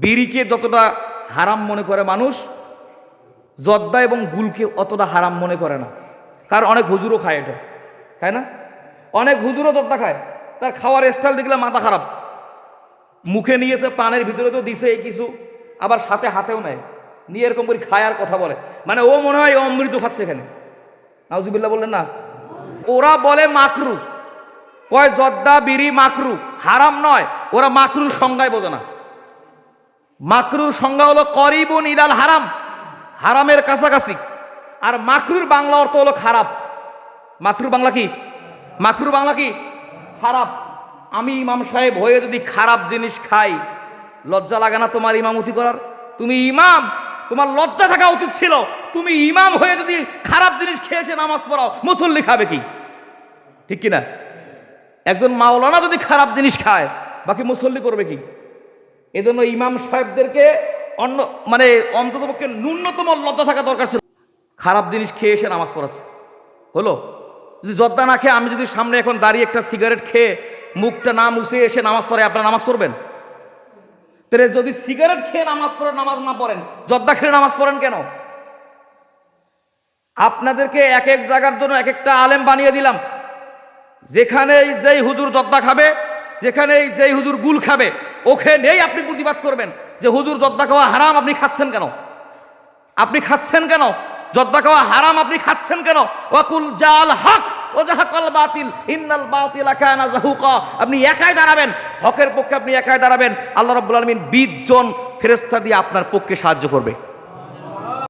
বিড়িকে যতটা হারাম মনে করে মানুষ, জর্দা এবং গুলকে অতটা হারাম মনে করে না। কারণ অনেক হুজুরও খায় এটা, তাই না? অনেক হুজুরও জর্দা খায়। তার খাওয়ার স্টাইল দেখলে মাথা খারাপ। মুখে নিয়েছে প্রাণের ভিতরে তো দিছে এই কিছু, আবার সাথে হাতেও নেয়। নিয়ে এরকম করে খায় আর কথা বলে। মানে ও মনে হয় অমৃত খাচ্ছে এখানে। নাউজুবিল্লাহ বললেন না? ওরা বলে মাকরু। কয় জর্দা, বিড়ি, মাকরু। হারাম নয়। ওরা মাকরু সংজ্ঞায় বোঝে না। মাকরুর সংজ্ঞা হলো করিবুন ইলাল হারাম, হারামের কাছাকাছি। আর মাকরুর বাংলা অর্থ হলো খারাপ। মাকরুর বাংলা কি? মাকরুর বাংলা কি? খারাপ। আমি ইমাম সাহেব হয়ে যদি খারাপ জিনিস খাই, লজ্জা লাগে না তোমার ইমামতি করার? তুমি ইমাম, তোমার লজ্জা থাকা উচিত ছিল। তুমি ইমাম হয়ে যদি খারাপ জিনিস খেয়েছে নামাজ পড়াও, মুসল্লি খাবে কি? ঠিক কিনা? একজন মাওলানা যদি খারাপ জিনিস খায়, বাকি মুসল্লি করবে কি? এজন্য ইমাম সাহেবদেরকে অন্য মানে অন্ততপক্ষে ন্যূনতম লজ্জা থাকা দরকার ছিল। খারাপ জিনিস খেয়ে এসে নামাজ পড়াচ্ছে। হলো? যদি জর্দা না খেয়ে আমি যদি সামনে এখন দাঁড়িয়ে একটা সিগারেট খেয়ে মুখটা না মুছে এসে নামাজ পড়ে আপনারা নামাজ পড়বেন? তাহলে যদি সিগারেট খেয়ে নামাজ পড়ে নামাজ না পড়েন, জর্দা খেয়ে নামাজ পড়েন কেন? আপনাদেরকে এক এক জায়গার জন্য এক একটা আলেম বানিয়ে দিলাম। যেখানে যেই হুজুর জর্দা খাবে যেখানে যেই হুজুর গুল খাবে ওখানেই আপনি প্রতিবাদ করবেন যে হুজুর জর্দা খাওয়া হারাম, আপনি খাচ্ছেন কেন? আপনি খাচ্ছেন কেন? জর্দা খাওয়া হারাম, আপনি খাচ্ছেন কেন? ওয়াকুল জাল হক ওজাহাকল জাহাকাল বাতিল, ইন্নাল বাতিল আকানা জাহুকা। আপনি একাই দাঁড়াবেন, হকের পক্ষে আপনি একাই দাঁড়াবেন। আল্লাহ রাব্বুল আলামিন 20 জন ফেরেশতা দিয়ে আপনার পক্ষে সাহায্য করবে।